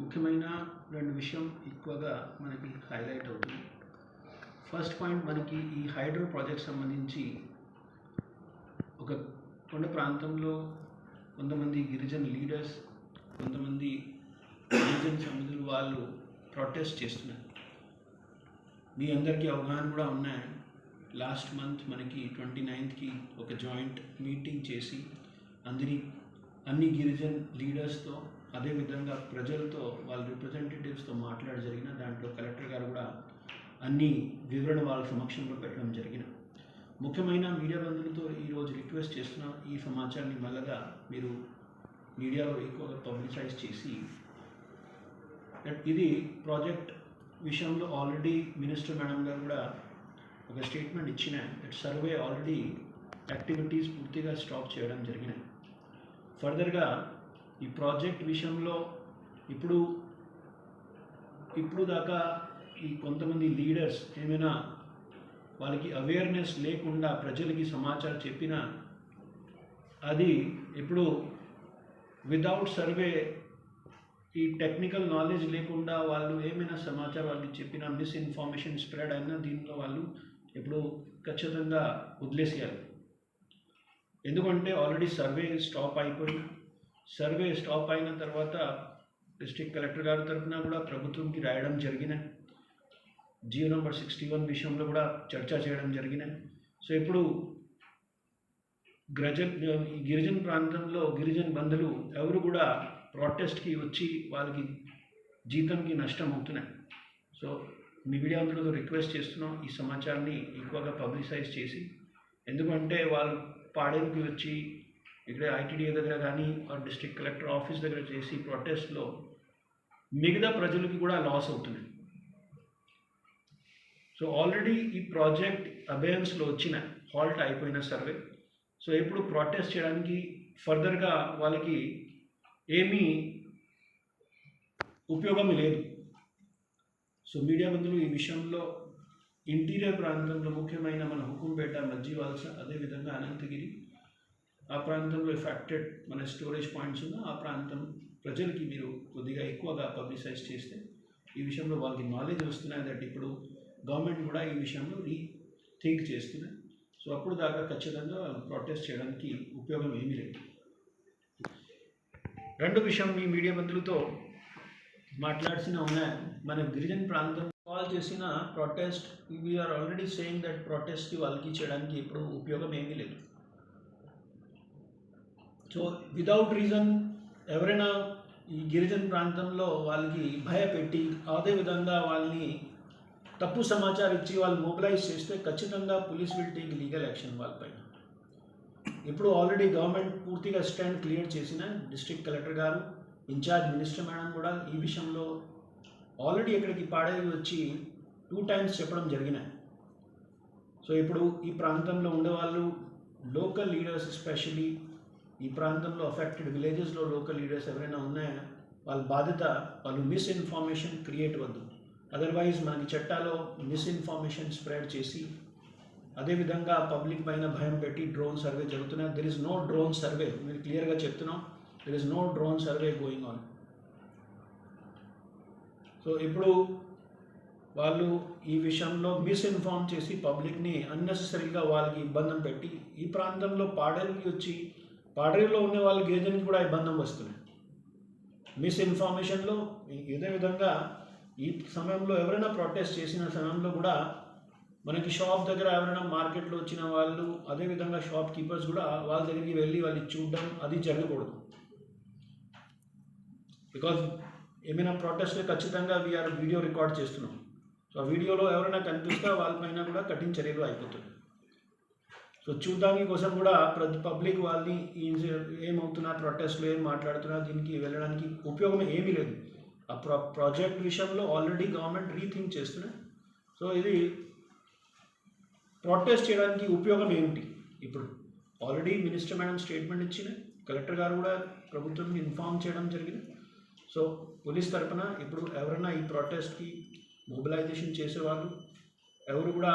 ముఖ్యమైన రెండు విషయం ఎక్కువగా మనకి హైలైట్ అవుతుంది. ఫస్ట్ పాయింట్ మనకి ఈ హైడ్రో ప్రాజెక్ట్ సంబంధించి ఒక కొండ ప్రాంతంలో కొంతమంది గిరిజన లీడర్స్ కొంతమంది గిరిజన సమితులు వాళ్ళు ప్రొటెస్ట్ చేస్తున్నారు. మీ అందరికీ అవగాహన కూడా ఉన్నాయి. లాస్ట్ మంత్ మనకి ట్వంటీ నైన్త్కి ఒక జాయింట్ మీటింగ్ చేసి అందరి అన్ని గిరిజన్ లీడర్స్తో అదేవిధంగా ప్రజలతో వాళ్ళ రిప్రజెంటేటివ్స్తో మాట్లాడి జరిగిన దాంట్లో కలెక్టర్ గారు కూడా అన్ని వివరణ వాళ్ళ సమక్షంలో పెట్టడం జరిగిన. ముఖ్యమైన మీడియా బంధువులతో ఈరోజు రిక్వెస్ట్ చేస్తున్న ఈ సమాచారాన్ని మళ్ళగా మీరు మీడియాలో ఎక్కువగా పబ్లిసైజ్ చేసి ఇది ప్రాజెక్ట్ విషయంలో ఆల్రెడీ మినిస్టర్ మేడం గారు కూడా ఒక స్టేట్మెంట్ ఇచ్చిన దట్ సర్వే ఆల్రెడీ యాక్టివిటీస్ పూర్తిగా స్టాప్ చేయడం జరిగినాయి ఫర్దర్గా ఈ ప్రాజెక్ట్ విషయంలో ఇప్పుడు ఇప్పుడు దాకా ఈ కొంతమంది లీడర్స్ ఏమైనా వాళ్ళకి అవేర్నెస్ లేకుండా ప్రజలకి సమాచారం చెప్పినా అది ఇప్పుడు వితౌట్ సర్వే ఈ టెక్నికల్ నాలెడ్జ్ లేకుండా వాళ్ళు ఏమైనా సమాచారం వాళ్ళకి చెప్పినా మిస్ఇన్ఫర్మేషన్ స్ప్రెడ్ అయినా దీంట్లో వాళ్ళు ఇప్పుడు ఖచ్చితంగా వదిలేసేయాలి. ఎందుకంటే ఆల్రెడీ సర్వే స్టాప్ అయిపోయింది. సర్వే స్టాప్ అయిన తర్వాత డిస్ట్రిక్ట్ కలెక్టర్ గారి తరఫున కూడా ప్రభుత్వంకి రాయడం జరిగినాయి జియో నెంబర్ సిక్స్టీ వన్ విషయంలో కూడా చర్చ చేయడం జరిగినాయి సో ఇప్పుడు గ్రజ ఈ గిరిజన ప్రాంతంలో గిరిజన బంధులు ఎవరు కూడా ప్రొటెస్ట్కి వచ్చి వాళ్ళకి జీతంకి నష్టం అవుతున్నాయి. సో మీడియా అందరితో రిక్వెస్ట్ చేస్తున్నాం. ఈ సమాచారాన్ని ఎక్కువగా పబ్లిసైజ్ చేసి ఎందుకంటే వాళ్ళు పాడేరుకి వచ్చి ఇక్కడ ఐటీడీఏ దగ్గర కానీ డిస్ట్రిక్ట్ కలెక్టర్ ఆఫీస్ దగ్గర చేసి ప్రొటెస్ట్లో మిగతా ప్రజలకి కూడా లాస్ అవుతున్నాయి సో ఆల్రెడీ ఈ ప్రాజెక్ట్ అబేయన్స్లో వచ్చిన హాల్ట్ అయిపోయిన సర్వే. సో ఇప్పుడు ప్రొటెస్ట్ చేయడానికి ఫర్దర్గా వాళ్ళకి ఏమీ ఉపయోగం లేదు. సో మీడియా బంధువులు ఈ విషయంలో ఇంటీరియర్ ప్రాంతంలో ముఖ్యమైన మన హుకుంపేట మజ్జివాల్స అదేవిధంగా అనంతగిరి ఆ ప్రాంతంలో ఎఫెక్టెడ్ మన స్టోరేజ్ పాయింట్స్ ఉన్న ఆ ప్రాంతం ప్రజలకి మీరు కొద్దిగా ఎక్కువగా పబ్లిసైజ్ చేస్తే ఈ విషయంలో వాళ్ళకి నాలెడ్జ్ వస్తున్నాయి దట్ ఇప్పుడు గవర్నమెంట్ కూడా ఈ విషయంలో రీ థింక్ చేస్తున్నాయి సో అప్పుడు దాకా ఖచ్చితంగా ప్రొటెస్ట్ చేయడానికి ఉపయోగం ఏమీ లేదు. రెండు విషయం మీ మీడియా మంత్రులతో మాట్లాడిసిన ఉన్నాయి. మన గిరిజన ప్రాంతం కాల్ చేసిన protest we're already saying that ప్రొటెస్ట్కి వాళ్ళకి చేయడానికి ఇప్పుడు ఉపయోగం ఏమీ లేదు. సో వితౌట్ రీజన్ ఎవరైనా ఈ గిరిజన ప్రాంతంలో వాళ్ళకి భయపెట్టి అదే విధంగా వాళ్ళని తప్పు సమాచారం ఇచ్చి వాళ్ళు మొబిలైజ్ చేస్తే ఖచ్చితంగా police will take legal action వాళ్ళపైన ఇప్పుడు ఆల్రెడీ గవర్నమెంట్ పూర్తిగా స్టాండ్ క్లియర్ చేసిన డిస్ట్రిక్ట్ కలెక్టర్ గారు ఇన్ఛార్జ్ మినిస్టర్ మేడం కూడా ఈ విషయంలో ఆల్రెడీ ఇక్కడికి పాడేవి వచ్చి టూ టైమ్స్ చెప్పడం జరిగినాయి. సో ఇప్పుడు ఈ ప్రాంతంలో ఉండేవాళ్ళు లోకల్ లీడర్స్ ఎస్పెషలీ ఈ ప్రాంతంలో అఫెక్టెడ్ విలేజెస్లో లోకల్ లీడర్స్ ఎవరైనా ఉన్నాయా? వాళ్ళ బాధ్యత వాళ్ళు మిస్ఇన్ఫర్మేషన్ క్రియేట్ వద్దు. అదర్వైజ్ మనకి చట్టాలో మిస్ఇన్ఫర్మేషన్ స్ప్రెడ్ చేసి అదేవిధంగా పబ్లిక్ పైన భయం పెట్టి డ్రోన్ సర్వే జరుగుతున్నాయి there is no drone survey మీరు క్లియర్గా చెప్తున్నాం there is no drone survey going on so ఇప్పుడు వాళ్ళు ఈ విషయంలో మిస్ఇన్ఫార్మ్ చేసి పబ్లిక్ని అన్నెసెసరీగా వాళ్ళకి ఇబ్బంది పెట్టి ఈ ప్రాంతంలో పాడేరుకి వచ్చి పాడరీలో ఉన్న వాళ్ళ గిరిజనకి కూడా ఇబ్బంది వస్తున్నాయి. మిస్ఇన్ఫర్మేషన్లో ఇదే విధంగా ఈ సమయంలో ఎవరైనా ప్రొటెస్ట్ చేసిన సమయంలో కూడా మనకి షాప్ దగ్గర ఎవరైనా మార్కెట్లో వచ్చిన వాళ్ళు అదేవిధంగా షాప్ కీపర్స్ కూడా వాళ్ళ దగ్గరికి వెళ్ళి వాళ్ళు చూడడం అది జరగకూడదు. బికాజ్ ఏమైనా ప్రొటెస్ట్ ఖచ్చితంగా వీఆర్ వీడియో రికార్డ్ చేస్తున్నాం. సో ఆ వీడియోలో ఎవరైనా కనిపిస్తే వాళ్ళపైన కూడా కఠిన చర్యలు అయిపోతుంది సో చూడడానికి కోసం కూడా ప్రతి పబ్లిక్ వాళ్ళని ఏమవుతున్నా ప్రొటెస్ట్లు ఏం మాట్లాడుతున్నా దీనికి వెళ్ళడానికి ఉపయోగం ఏమీ లేదు. ఆ ప్రా ప్రాజెక్ట్ విషయంలో ఆల్రెడీ గవర్నమెంట్ రీథింక్ చేస్తున్నాయి సో ఇది ప్రొటెస్ట్ చేయడానికి ఉపయోగం ఏమిటి? ఇప్పుడు ఆల్రెడీ మినిస్టర్ మేడం స్టేట్మెంట్ ఇచ్చిన కలెక్టర్ గారు కూడా ప్రభుత్వం ఇన్ఫార్మ్ చేయడం జరిగింది. సో పోలీస్ తరఫున ఇప్పుడు ఎవరైనా ఈ ప్రొటెస్ట్కి మొబిలైజేషన్ చేసేవాళ్ళు ఎవరు కూడా